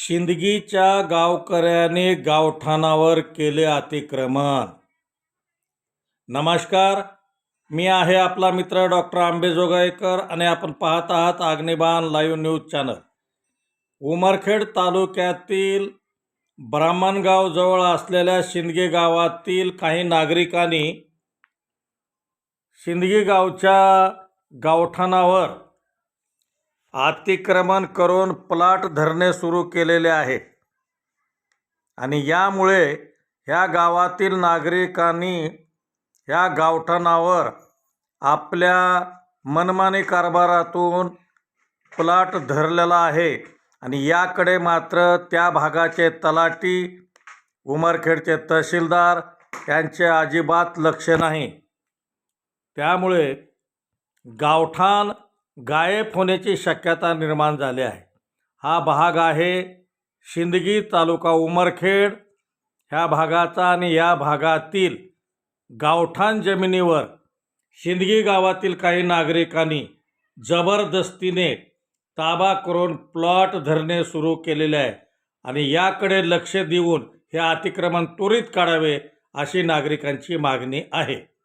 शिंदगीच्या गावकऱ्याने गावठाणावर केले अतिक्रमण. नमस्कार मी आहे आपला मित्र डॉक्टर आंबेजोगाईकर आणि आपण पाहत आहात Agniban live news channel. Umarkhed तालुक्यातील ब्राह्मणगावजवळ असलेल्या शिंदगे गावातील काही नागरिकांनी शिंदगी गावच्या गावठाणावर अतिक्रमण करून प्लॉट धरणे सुरू केलेले आहे. आणि यामुळे ह्या गावातील नागरिकांनी ह्या गावठाणावर आपल्या मनमानी कारभारातून प्लॉट धरलेला आहे. आणि याकडे मात्र त्या भागाचे तलाटी उमरखेडचे तहसीलदार यांचे अजिबात लक्ष नाही. त्यामुळे गावठाण गायब होण्याची शक्यता निर्माण झाली आहे. हा भाग आहे शिंदगी तालुका उमरखेड. ह्या भागाचा आणि या भागातील गावठाण जमिनीवर शिंदगी गावातील काही नागरिकांनी जबरदस्तीने ताबा करून प्लॉट धरणे सुरू केलेले आहे आणि याकडे लक्ष देऊन हे अतिक्रमण त्वरित काढावे अशी नागरिकांची मागणी आहे.